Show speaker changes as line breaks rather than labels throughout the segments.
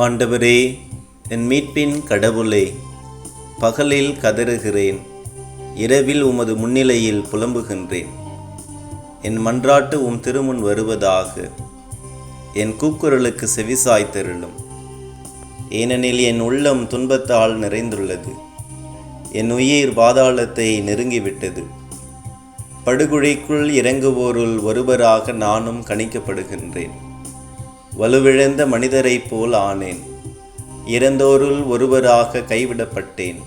ஆண்டவரே என் மீட்பின் கடவுளே பகலில் கதறுகிறேன் இரவில் உமது முன்னிலையில் புலம்புகின்றேன். என் மன்றாட்டு உம் திருமுன் வருவதாக என் கூக்குரலுக்கு செவிசாய்த்தருளும் ஏனெனில் என் உள்ளம் துன்பத்தால் நிறைந்துள்ளது என் உயிர் பாதாளத்தை நெருங்கிவிட்டது. படுகுழிக்குள் இறங்குவோருள் ஒருவராக நானும் கணிக்கப்படுகின்றேன். வலுவிழந்த மனிதரைப் போல் ஆனேன். இறந்தோருள் ஒருவராக கைவிடப்பட்டேன்.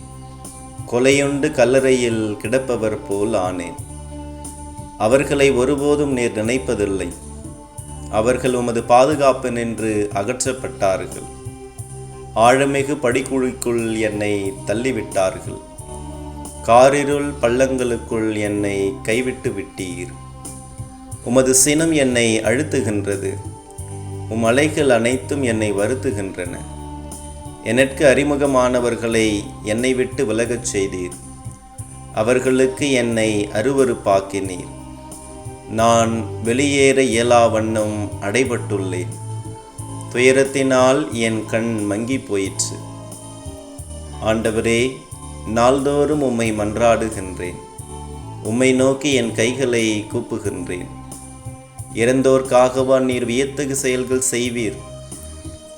கொலையுண்டு கல்லறையில் கிடப்பவர் போல் ஆனேன். அவர்களை ஒருபோதும் நீர் நினைப்பதில்லை. அவர்கள் உமது பாதுகாப்பு நின்று அகற்றப்பட்டார்கள். ஆழமிகு படிக்குழிக்குள் என்னை தள்ளிவிட்டார்கள். காரிருள் பள்ளங்களுக்குள் என்னை கைவிட்டு விட்டீர். உமது சினம் என்னை அழுத்துகின்றது. உம் அலைகள் அனைத்தும் என்னை வருத்துகின்றன. எனக்கு அறிமுகமானவர்களை என்னை விட்டு விலகச் செய்தீர். அவர்களுக்கு என்னை அருவறுப்பாக்கினீர் நான் வெளியேற இயலா வண்ணம் அடைபட்டுள்ளேன். துயரத்தினால் என் கண் மங்கி போயிற்று. ஆண்டவரே நாள்தோறும் உம்மை மன்றாடுகின்றேன். உம்மை நோக்கி என் கைகளை கூப்புகின்றேன். இறந்தோர்க்காகவா நீர் வியத்தகு செயல்கள் செய்வீர்.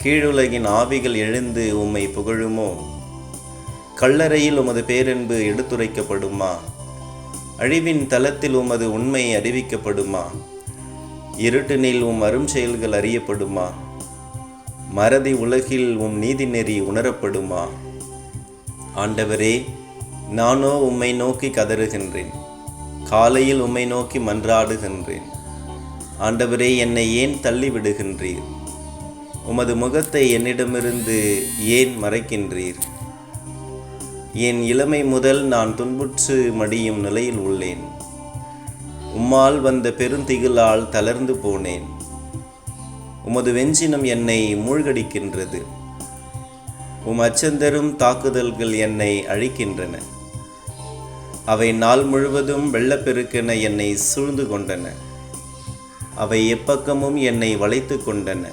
கீழுலகின் ஆவிகள் எழுந்து உம்மை புகழுமோ? கல்லறையில் உமது பேரன்பு எடுத்துரைக்கப்படுமா? அழிவின் தளத்தில் உமது உண்மை அறிவிக்கப்படுமா? இருட்டினில் உம் அரும் செயல்கள் அறியப்படுமா? மறதி உலகில் உம் நீதிநெறி உணரப்படுமா? ஆண்டவரே நானோ உம்மை நோக்கி கதறுகின்றேன். காலையில் உம்மை நோக்கி மன்றாடுகின்றேன். ஆண்டவரே என்னை ஏன் தள்ளிவிடுகின்றீர்? உமது முகத்தை என்னிடமிருந்து ஏன் மறைக்கின்றீர்? என் இளமை முதல் நான் துன்புற்று மடியும் நிலையில் உள்ளேன். உம்மால் வந்த பெருந்திகிலால் தளர்ந்து போனேன். உமது வெஞ்சினம் என்னை மூழ்கடிக்கின்றது. உம் அச்சந்தரும் தாக்குதல்கள் என்னை அழிக்கின்றன. அவை நாள் முழுவதும் வெள்ளப்பெருக்கென என்னை சூழ்ந்து கொண்டன. அவை எப்பக்கமும் என்னை வளைத்து கொண்டன.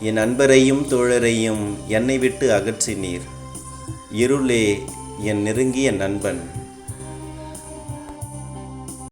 என் அன்பரையும் தோழரையும் என்னை விட்டு அகற்றினீர். இருளே என் நெருங்கிய நண்பன்.